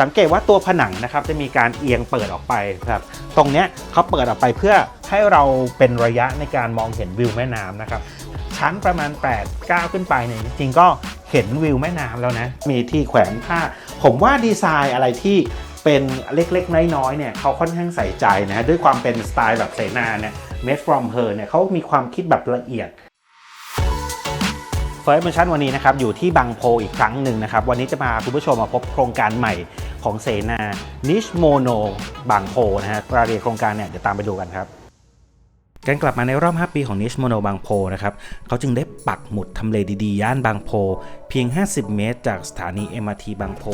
สังเกตว่าตัวผนังนะครับจะมีการเอียงเปิดออกไปครับ ตรงเนี้ยเขาเปิดออกไปเพื่อให้เราเป็นระยะในการมองเห็นวิวแม่น้ำนะครับ ชั้นประมาณ 8 9 ขึ้นไปเนี่ยจริงๆก็เห็นวิวแม่น้ำแล้วนะ มีที่แขวนผ้า ผมว่าดีไซน์อะไรที่เป็นเล็กๆ น้อยๆเนี่ยเขาค่อนข้างใส่ใจนะฮะด้วยความเป็นสไตล์แบบเสนาเนี่ย made from her เนี่ยเขามีความคิดแบบละเอียด First Impression วันนี้นะครับอยู่ที่บางโพอีกครั้งหนึ่งนะครับ วันนี้จะพาคุณผู้ชมมาพบโครงการใหม่ ของเสนา Niche Mono บางโพนะฮะรายละเอียดโครงการเนี่ยเดี๋ยวตามไปดูกันครับการกลับมาในรอบ 5 ปีของ Niche Mono บางโพนะครับ เขาจึงได้ปักหมุดทำเลดีๆ ย่านบางโพ เพียง 50 เมตร จากสถานี MRT บางโพ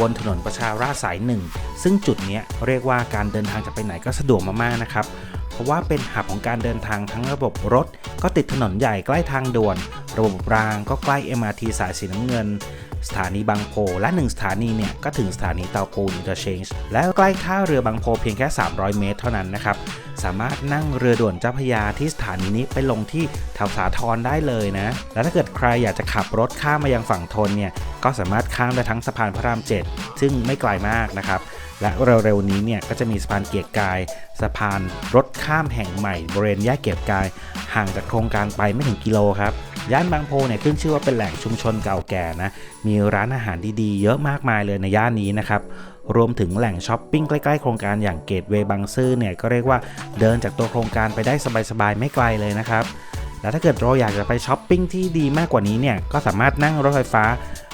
บนถนนประชาราษฎร์สายหนึ่ง ซึ่งจุดนี้เรียกว่าการเดินทางจะไปไหนก็สะดวกมากๆนะครับ เพราะว่าเป็นหับของการเดินทางทั้งระบบรถ ก็ติดถนนใหญ่ใกล้ทางด่วน ระบบรางก็ใกล้ MRT สายสีน้ำเงิน สถานีบางโพและ 1 สถานีเนี่ยก็ถึงสถานีเตาปูนอินเตอร์เชนจ์และใกล้ท่าเรือบางโพเพียงแค่ 300 เมตรเท่านั้นนะครับ สามารถนั่งเรือด่วนเจ้าพยาที่สถานีนี้ไปลงที่แถวสาทรได้เลยนะ และถ้าเกิดใครอยากจะขับรถข้ามมายังฝั่งทนเนี่ยก็สามารถข้ามได้ทั้งสะพานพระราม7ซึ่งไม่ไกลมากนะครับและเร็วๆนี้เนี่ยก็จะมีสะพานเกียรกาย สะพานรถข้ามแห่งใหม่บริเวณแยกเกียรกาย ห่างจากโครงการไปไม่ถึงกิโลครับย่านบางโพเนี่ยขึ้นชื่อว่าเป็นแหล่งชุมชนเก่าแก่นะมีร้านอาหารดีๆ เยอะมากมายเลยในย่านนี้นะครับ รวมถึงแหล่งช้อปปิ้งใกล้ๆโครงการอย่างเกตเวย์บางซื่อเนี่ยก็เรียกว่าเดินจากตัวโครงการไปได้สบายๆไม่ไกลเลยนะครับและถ้าเกิดเราอยากจะไปช้อปปิ้งที่ดีมากกว่านี้เนี่ยก็สามารถนั่งรถไฟฟ้า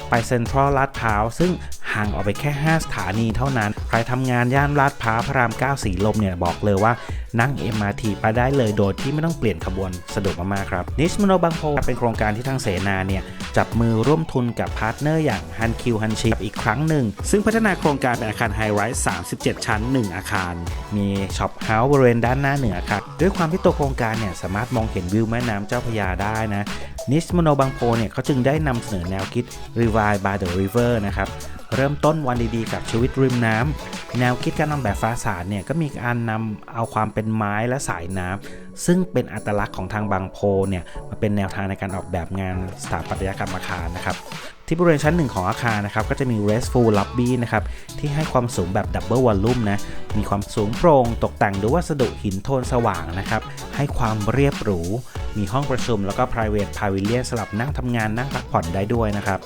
ไปเซ็นทรัลลาดพร้าวซึ่ง ห่างออกไปแค่ 5 สถานีเท่านั้น ใครทำงานย่านลาดพร้าวพระราม 9 สีลมเนี่ยบอกเลยว่านั่ง MRT ไปได้เลยโดยที่ไม่ต้องเปลี่ยนขบวนสะดวกมากๆครับนิชมโนบางโพเป็นโครงการที่ทางเสนาเนี่ยจับมือร่วมทุนกับพาร์ทเนอร์อย่างฮันคิวฮันชิอีกครั้งหนึ่ง ซึ่งพัฒนาโครงการเป็นอาคารไฮไรส์37 ชั้น 1 อาคาร มีช็อปเฮาส์บริเวณด้านหน้าเหนือครับด้วยความที่ตัวโครงการเนี่ยสามารถมองเห็นวิวแม่น้ำเจ้าพระยาได้นะนิชมโนบางโพเนี่ยเขาจึงได้นำเสนอแนวคิด Revive by the River นะครับ เริ่มต้นวันดีๆ กับชีวิตริมน้ำแนวคิดการออกแบบฟาสาดเนี่ยก็มีการนำเอาความเป็นไม้และสายน้ำซึ่งเป็นอัตลักษณ์ของทางบางโพเนี่ยมาเป็นแนวทางในการออกแบบงานสถาปัตยกรรมอาคารนะครับที่บริเวณชั้นหนึ่งของอาคารนะครับก็จะมี restful lobby นะครับที่ให้ความสูงแบบ double volume นะมีความสูงโปร่งตกแต่งด้วยวัสดุหินโทนสว่างนะครับให้ความเรียบหรู มีห้องประชุมแล้วก็ private pavilion สำหรับนั่งทำงานนั่งพักผ่อนได้ด้วยนะครับ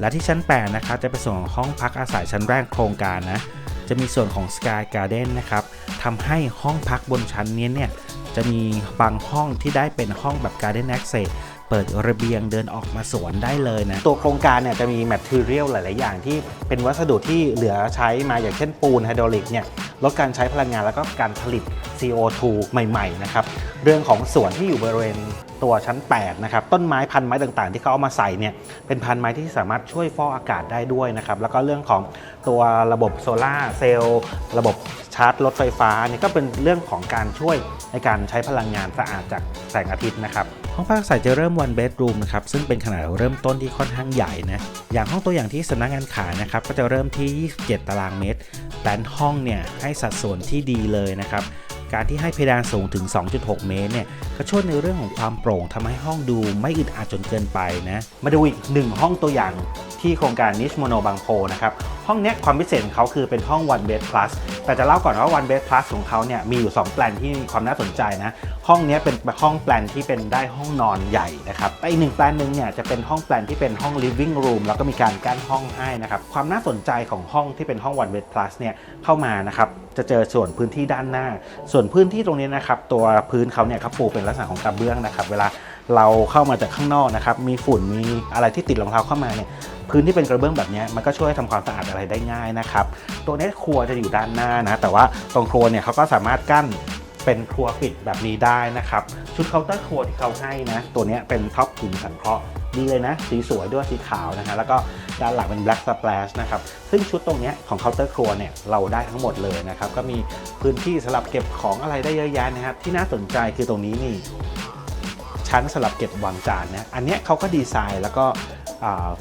และที่ชั้น 8 นะครับจะเป็นส่วนของห้องพักอาศัยชั้นแรกโครงการนะ จะมีส่วนของ Sky Garden นะครับทำให้ห้องพักบนชั้นนี้เนี่ยจะมีบางห้องที่ได้เป็นห้องแบบ Garden Access เปิดระเบียงเดินออกมาสวนได้เลยนะ ตัวโครงการเนี่ยจะมี Material หลาย ๆ อย่างที่เป็นวัสดุที่เหลือใช้มาอย่างเช่นปูนไฮดรอลิกเนี่ยลดการใช้พลังงานแล้วก็การผลิต CO2 ใหม่ ๆ นะครับ เรื่องของสวนที่อยู่บริเวณตัวชั้น 8 นะครับ ต้นไม้พันไม้ต่างๆ ที่เขาเอามาใส่เนี่ยเป็นพันไม้ที่สามารถช่วยฟอกอากาศได้ด้วยนะครับ แล้วก็เรื่องของตัวระบบโซลาเซลล์ระบบชาร์จรถไฟฟ้าเนี่ยก็เป็นเรื่องของการช่วยในการใช้พลังงานสะอาดจากแสงอาทิตย์นะครับ ห้องพักอาศัยจะเริ่ม one bedroom นะครับ ซึ่งเป็นขนาดเริ่มต้นที่ค่อนข้างใหญ่นะ อย่างห้องตัวอย่างที่สำนักงานขายนะครับ ก็จะเริ่มที่ 27 ตารางเมตรแปลนห้องเนี่ยให้สัดส่วนที่ดีเลยนะครับ การที่ให้เพดานสูงถึง 2.6 เมตรเนี่ยก็ช่วยในเรื่องของความโปร่งทำให้ห้องดูไม่อึดอัดจนเกินไปนะ มาดูอีกหนึ่งห้องตัวอย่างที่โครงการนิชโมโนบางโพนะครับห้องนี้ความพิเศษของเขาคือเป็นห้อง one bed plus แต่จะเล่าก่อนว่า one bed plus ของเขาเนี่ยมีอยู่ 2 แปลนที่มีความน่าสนใจนะ ห้องนี้เป็นห้องแปลนที่เป็นได้ห้องนอนใหญ่นะครับแต่อีกหนึ่งแปลนหนึ่งเนี่ยจะเป็นห้องแปลนที่เป็นห้อง living room แล้วก็มีการกั้นห้องให้นะครับความน่าสนใจของห้องที่เป็นห้อง one bed plus เนี่ยเข้ามานะครับ จะเจอส่วนพื้นที่ด้านหน้า ส่วนพื้นที่ตรงนี้นะครับ ตัวพื้นเขาเนี่ยเขาปูเป็นลักษณะของกระเบื้องนะครับ เวลาเราเข้ามาจากข้างนอกนะครับ มีฝุ่นมีอะไรที่ติดรองเท้าเข้ามาเนี่ยพื้นที่เป็นกระเบื้องแบบนี้มันก็ช่วยทำความสะอาดอะไรได้ง่ายนะครับ ตัวนี้ครัวจะอยู่ด้านหน้านะ แต่ว่าตรงครัวเนี่ยเขาก็สามารถกั้นเป็นครัวปิดแบบนี้ได้นะครับ ชุดเคาน์เตอร์ครัวที่เขาให้นะ ตัวนี้เป็นท็อปหินสังเคราะห์ ดีเลยนะ สีสวยด้วยสีขาวนะฮะแล้วก็ด้านหลังเป็น black splash นะครับ ซึ่งชุดตรงนี้ของเคาน์เตอร์ครัวเนี่ยเราได้ทั้งหมดเลยนะครับ ก็มีพื้นที่สำหรับเก็บของอะไรได้เยอะแยะนะครับ ที่น่าสนใจคือตรงนี้นี่ชั้นสำหรับเก็บวางจานนะ อันนี้เขาก็ดีไซน์แล้วก็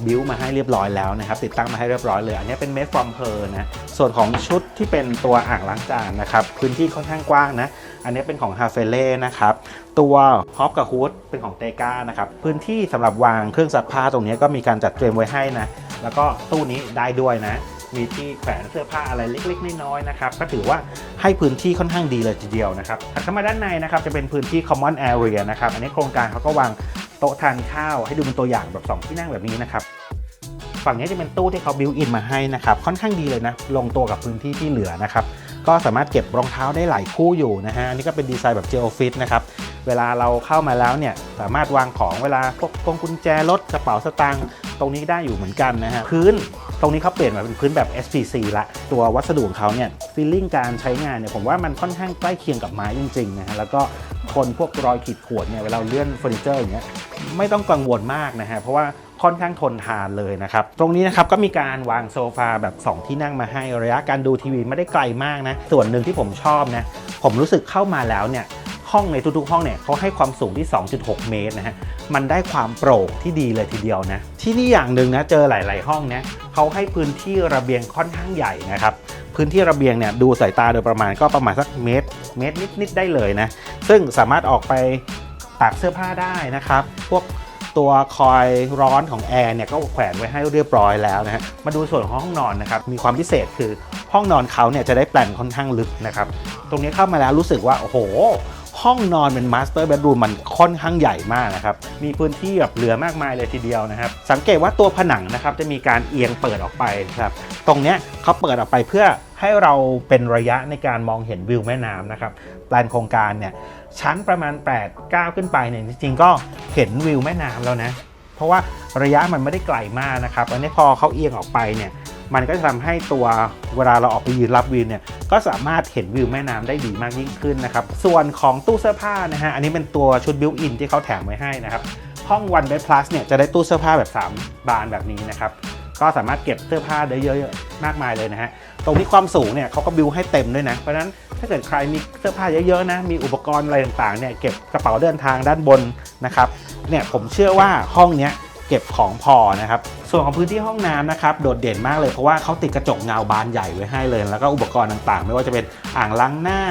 บิวมาให้เรียบร้อยแล้วนะครับ ติดตั้งมาให้เรียบร้อยเลย อันนี้เป็น made from her นะ ส่วนของชุดที่เป็นตัวอ่างล้างจานนะครับ พื้นที่ค่อนข้างกว้างนะ อันนี้เป็นของฮาเฟเล่นะครับ ตัวฮอปกับฮูดเป็นของเตกานะครับ พื้นที่สำหรับวางเครื่องซักผ้าตรงนี้ก็มีการจัดเตรียมไว้ให้นะ แล้วก็ตู้นี้ได้ด้วยนะ มีที่แขวนเสื้อผ้าอะไรเล็กๆน้อยๆนะครับก็ถือว่าให้พื้นที่ค่อนข้างดีเลยทีเดียวนะครับถัดเข้ามาด้านในนะครับจะเป็นพื้นที่ common area นะครับอันนี้โครงการเขาก็วางโต๊ะทานข้าวให้ดูเป็นตัวอย่างแบบสองที่นั่งแบบนี้นะครับฝั่งนี้จะเป็นตู้ที่เขาบิวอินมาให้นะครับค่อนข้างดีเลยนะลงตัวกับพื้นที่ที่เหลือนะครับก็สามารถเก็บรองเท้าได้หลายคู่อยู่นะฮะอันนี้ก็เป็นดีไซน์แบบเจลฟิตนะครับเวลาเราเข้ามาแล้วเนี่ยสามารถวางของเวลาพวกพวงกุญแจรถกระเป๋าสตางค์ตรงนี้ได้อยู่เหมือนกันนะฮะพื้น ตรงนี้เขาเปลี่ยนมาเป็นพื้นแบบ SPC ละตัววัสดุของเขาเนี่ยฟีลลิ่งการใช้งานเนี่ยผมว่ามันค่อนข้างใกล้เคียงกับไม้จริงๆนะฮะแล้วก็คนพวกรอยขีดข่วนเนี่ยเวลาเลื่อนเฟอร์นิเจอร์อย่างเงี้ยไม่ต้องกังวลมากนะฮะเพราะว่าค่อนข้างทนทานเลยนะครับ ตรงนี้นะครับก็มีการวางโซฟาแบบ 2 ที่นั่งมาให้ระยะการดูทีวีไม่ได้ไกลมากนะ ส่วนหนึ่งที่ผมชอบนะ ผมรู้สึกเข้ามาแล้วเนี่ย ห้องในทุกๆ ห้องเนี่ยเขาให้ความสูงที่ 2.6 เมตรนะฮะมันได้ความโปร่งที่ดีเลยทีเดียวนะที่นี่อย่างหนึ่งนะเจอหลาย ๆ ห้องเนี่ยเขาให้พื้นที่ระเบียงค่อนข้างใหญ่นะครับพื้นที่ระเบียงเนี่ยดูสายตาโดยประมาณก็ประมาณสักเมตรเมตรนิดๆได้เลยนะซึ่งสามารถออกไปตากเสื้อผ้าได้นะครับพวกตัวคอยร้อนของแอร์เนี่ยก็แขวนไว้ให้เรียบร้อยแล้วนะฮะมาดูส่วนของห้องนอนนะครับมีความพิเศษคือห้องนอนเขาเนี่ยจะได้แปลนค่อนข้างลึกนะครับตรงนี้เข้ามาแล้วรู้สึกว่าโอ้โห ห้องนอนเป็นมาสเตอร์เบดรูมมันค่อนข้างใหญ่มากนะครับ มีพื้นที่แบบเหลือมากมายเลยทีเดียวนะครับ สังเกตว่าตัวผนังนะครับจะมีการเอียงเปิดออกไปครับ ตรงเนี้ยเขาเปิดออกไปเพื่อให้เราเป็นระยะในการมองเห็นวิวแม่น้ำนะครับแปลนโครงการเนี่ยชั้นประมาณ 8 9 ขึ้นไปเนี่ยจริงๆก็เห็นวิวแม่น้ำแล้วนะ ราะว่าระยะมันไม่ได้ไกลมากนะครับอันนี้พอเขาเอียงออกไปเนี่ยมันก็จะทำให้ตัวเวลาเราออกไปยืนรับวิวเนี่ยก็สามารถเห็นวิวแม่น้ำได้ดีมากยิ่งขึ้นนะครับ ส่วนของตู้เสื้อผ้านะฮะอันนี้เป็นตัวชุดบิวอินที่เขาแถมไว้ให้นะครับห้อง One Bed Plus เนี่ยจะได้ตู้เสื้อผ้าแบบ 3 บานแบบนี้นะครับก็สามารถเก็บเสื้อผ้าได้เยอะๆมากมายเลยนะฮะตรงนี้ความสูงเนี่ยเขาก็บิวให้เต็มด้วยนะเพราะฉะนั้น ถ้าเกิดใครมีเสื้อผ้าเยอะๆนะ มีอุปกรณ์อะไรต่างๆเนี่ยเก็บกระเป๋าเดินทางด้านบนนะครับ เนี่ยผมเชื่อว่าห้องเนี้ยเก็บของพอนะครับ ส่วนของพื้นที่ห้องน้ำนะครับโดดเด่นมากเลยเพราะว่าเขาติดกระจกเงาบานใหญ่ไว้ให้เลย แล้วก็อุปกรณ์ต่างๆ ไม่ว่าจะเป็นอ่างล้างหน้า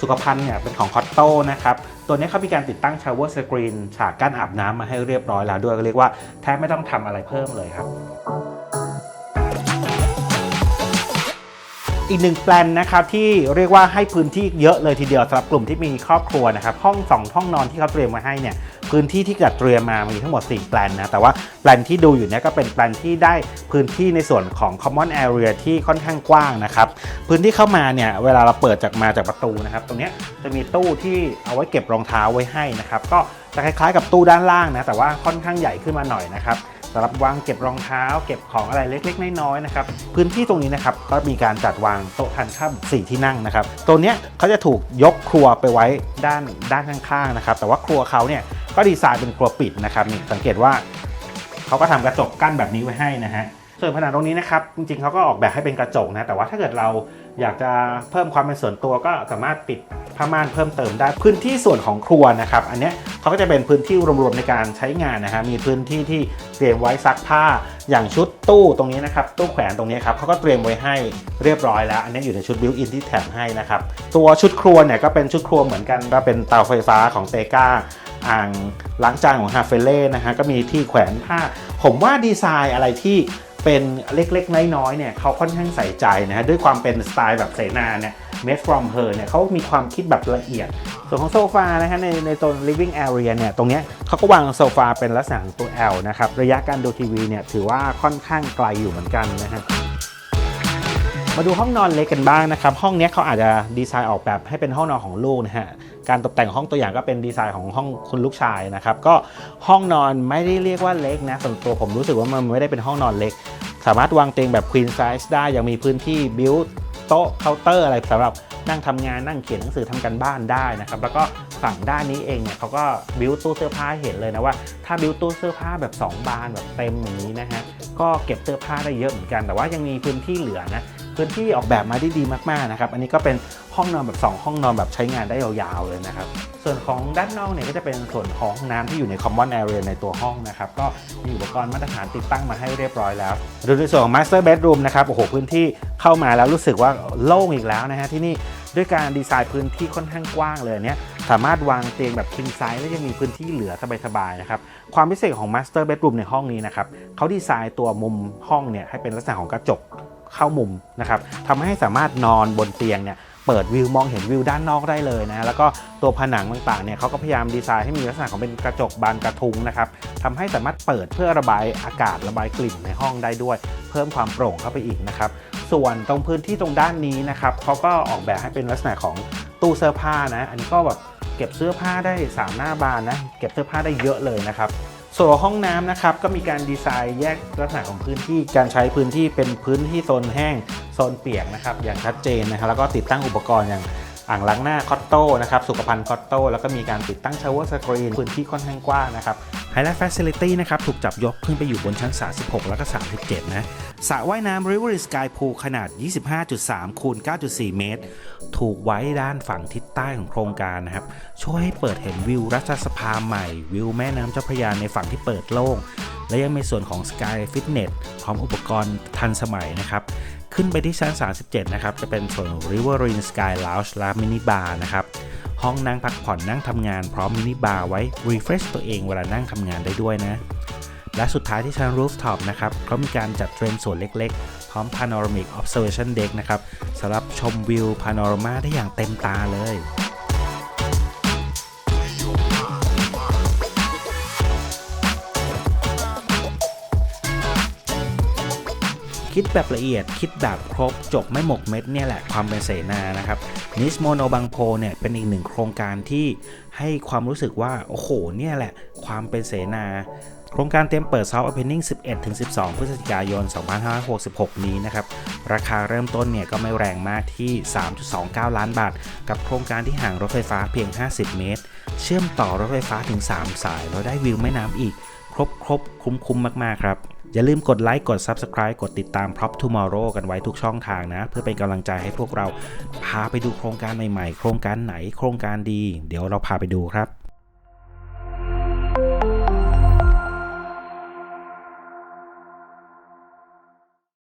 สุขภัณฑ์เนี่ยเป็นของคอตโต้นะครับ ตัวนี้เขามีการติดตั้งชาวเวอร์สกรีนฉากกั้นอาบน้ำมาให้เรียบร้อยแล้วด้วยก็เรียกว่าแทบไม่ต้องทำอะไรเพิ่มเลยครับ อีกหนึ่งแปลนนะครับที่เรียกว่าให้พื้นที่เยอะเลยทีเดียวสำหรับกลุ่มที่มีครอบครัวนะครับห้อง 2 ห้องนอนที่เขาเตรียมมาให้เนี่ยพื้นที่ที่จัดเตรียมมามีทั้งหมด 4 แปลนนะแต่ว่าแปลนที่ดูอยู่เนี่ยก็เป็นแปลนที่ได้พื้นที่ในส่วนของ common area ที่ค่อนข้างกว้างนะครับพื้นที่เข้ามาเนี่ยเวลาเราเปิดจากมาจากประตูนะครับตรงนี้จะมีตู้ที่เอาไว้เก็บรองเท้าไว้ให้นะครับก็จะคล้ายๆกับตู้ด้านล่างนะแต่ว่าค่อนข้างใหญ่ขึ้นมาหน่อยนะครับ สำหรับวางเก็บรองเท้า เก็บของอะไรเล็กๆน้อยๆนะครับพื้นที่ตรงนี้นะครับก็มีการจัดวางโต๊ะทานข้าวสี่ที่นั่งนะครับตัวเนี้ยเขาจะถูกยกครัวไปไว้ด้านด้านข้างๆนะครับแต่ว่าครัวเขาเนี่ยก็ดีไซน์เป็นครัวปิดนะครับนี่สังเกตว่าเขาก็ทำกระจกกั้นแบบนี้ไว้ให้นะฮะส่วนผนังตรงนี้นะครับจริงๆเขาก็ออกแบบให้เป็นกระจกนะแต่ว่าถ้าเกิดเรา อยากจะเพิ่มความเป็นส่วนตัวก็สามารถปิดผ้าม่านเพิ่มเติมได้พื้นที่ส่วนของครัวนะครับ อันนี้เขาก็จะเป็นพื้นที่รวมๆในการใช้งานนะฮะมีพื้นที่ที่เตรียมไว้ซักผ้าอย่างชุดตู้ตรงนี้นะครับตู้แขวนตรงนี้ครับเขาก็เตรียมไว้ให้เรียบร้อยแล้ว อันนี้อยู่ในชุดบิวอินที่แถมให้นะครับตัวชุดครัวเนี่ยก็เป็นชุดครัวเหมือนกันก็เป็นเตาไฟฟ้าของเตกาอ่างล้างจานของฮาเฟเล่นะฮะก็มีที่แขวนผ้า ผมว่าดีไซน์อะไรที่ เป็นเล็กๆ น้อยๆเนี่ยเขาค่อนข้างใส่ใจนะฮะด้วยความเป็นสไตล์แบบเสนาเนี่ย made from her เนี่ยเขามีความคิดแบบละเอียด ส่วนของโซฟานะฮะในในโซน living area เนี่ยตรงเนี้ยเขาก็วางโซฟาเป็นลักษณะตัว L นะครับ ระยะการดูทีวีเนี่ยถือว่าค่อนข้างไกลอยู่เหมือนกันนะฮะ มาดูห้องนอนเล็กกันบ้างนะครับ ห้องนี้เขาอาจจะดีไซน์ออกแบบให้เป็นห้องนอนของลูกนะฮะ การตกแต่งห้องตัวอย่างก็เป็นดีไซน์ของห้องคุณลูกชายนะครับ ก็ห้องนอนไม่ได้เรียกว่าเล็กนะส่วนตัวผมรู้สึกว่ามันไม่ได้เป็นห้องนอนเล็ก สามารถวางเตียงแบบ queen size ได้ ยังมีพื้นที่บิวโต๊ะเคาน์เตอร์อะไรสำหรับนั่งทำงานนั่งเขียนหนังสือทำกันบ้านได้นะครับ แล้วก็ฝั่งด้านนี้เองเนี่ยเขาก็บิวตู้เสื้อผ้าเห็นเลยนะว่าถ้าบิวตู้เสื้อผ้าแบบ 2 บานแบบเต็มอย่างนี้นะฮะก็เก็บเสื้อผ้าได้เยอะเหมือนกัน แต่ว่ายังมีพื้นที่เหลือนะ พื้นที่ออกแบบมาได้ดีมากๆนะครับ อันนี้ก็เป็นห้องนอนแบบ 2 ห้องนอนแบบใช้งานได้ยาวๆเลยนะครับ ส่วนของด้านนอกเนี่ยก็จะเป็นส่วนของห้องน้ำที่อยู่ใน common area ในตัวห้องนะครับ ก็มีอุปกรณ์มาตรฐานติดตั้งมาให้เรียบร้อยแล้วดูในส่วนของ master bedroom นะครับ โอ้โห พื้นที่เข้ามาแล้วรู้สึกว่าโล่งอีกแล้วนะฮะที่นี่ด้วยการดีไซน์พื้นที่ค่อนข้างกว้างเลยเนี่ยสามารถวางเตียงแบบ king size และยังมีพื้นที่เหลือสบายๆนะครับ ความพิเศษของ master bedroom ในห้องนี้นะครับเขาดีไซน์ตัวมุมห้องเนี่ยให้เป็นลักษณะของกระจก เข้ามุมนะครับทำให้สามารถนอนบนเตียงเนี่ยเปิดวิวมองเห็นวิวด้านนอกได้เลยนะแล้วก็ตัวผนังต่างๆเนี่ยเขาก็พยายามดีไซน์ให้มีลักษณะของเป็นกระจกบานกระทุงนะครับทำให้สามารถเปิดเพื่อระบายอากาศระบายกลิ่นในห้องได้ด้วย เพิ่มความโปร่งเข้าไปอีกนะครับส่วนตรงพื้นที่ตรงด้านนี้นะครับเขาก็ออกแบบให้เป็นลักษณะของตู้เสื้อผ้านะ อันนี้ก็แบบเก็บเสื้อผ้าได้ 3 หน้าบานนะ เก็บเสื้อผ้าได้เยอะเลยนะครับ ส่วนห้องน้ำนะครับก็มีการดีไซน์แยกลักษณะของพื้นที่การใช้พื้นที่เป็นพื้นที่โซนแห้งโซนเปียกนะครับอย่างชัดเจนนะครับแล้วก็ติดตั้งอุปกรณ์อย่าง อ่างล้างหน้าคอตโต้นะครับสุขภัณฑ์คอตโต้แล้วก็มีการติดตั้งชาวเวอร์สกรีนพื้นที่ค่อนข้างกว้างนะครับ Highlight Facility นะครับถูกจับยกขึ้นไปอยู่บนชั้น 36 แล้วก็ 37 นะสระว่ายน้ำ River Sky Pool ขนาด 25.3 คูณ 9.4 เมตร ถูกไว้ด้านฝั่งทิศใต้ของโครงการนะครับ ช่วยให้เปิดเห็นวิวรัฐสภาใหม่ วิวแม่น้ำเจ้าพระยาในฝั่งที่เปิดโล่ง และยังมีส่วนของ Sky Fitness พร้อมอุปกรณ์ทันสมัยนะครับ ขึ้นไปที่ชั้น 37 นะครับ จะเป็นส่วน Riverine Sky Lounge และมินิบาร์นะครับ ห้องนั่งพักผ่อนนั่งทำงานพร้อมมินิบาร์ไว้ refresh ตัวเองเวลานั่งทำงานได้ด้วยนะ และสุดท้ายที่ชั้น rooftop นะครับเขามีการจัดเตรียมส่วนเล็กๆ พร้อม panoramic observation deck นะครับสำหรับชมวิว panorama ได้อย่างเต็มตาเลย คิดแบบละเอียด คิดแบบครบจบไม่หมกเม็ดเนี่ยแหละความเป็นเสนานะครับนิสโมโนบางโพเนี่ยเป็นอีกหนึ่งโครงการที่ให้ความรู้สึกว่า โอ้โหเนี่ยแหละ ความเป็นเสนาโครงการเตรียมเปิด Soft Opening 11-12 พฤศจิกายน 2566 นี้นะครับ ราคาเริ่มต้นเนี่ยก็ไม่แรงมากที่ 3.29 ล้านบาท กับโครงการที่ห่างรถไฟฟ้าเพียง 50 เมตร เชื่อมต่อรถไฟฟ้าถึง 3 สาย แล้วได้วิวแม่น้ำอีก ครบครบคุ้มคุ้มมาก ๆ ครับ อย่าลืมกดไลค์กด Subscribe กดติดตาม Prop Tomorrow กันไว้ทุกช่องทางนะ เพื่อเป็นกำลังใจให้พวกเราพาไปดูโครงการใหม่ๆ โครงการไหนโครงการดี เดี๋ยวเราพาไปดูครับ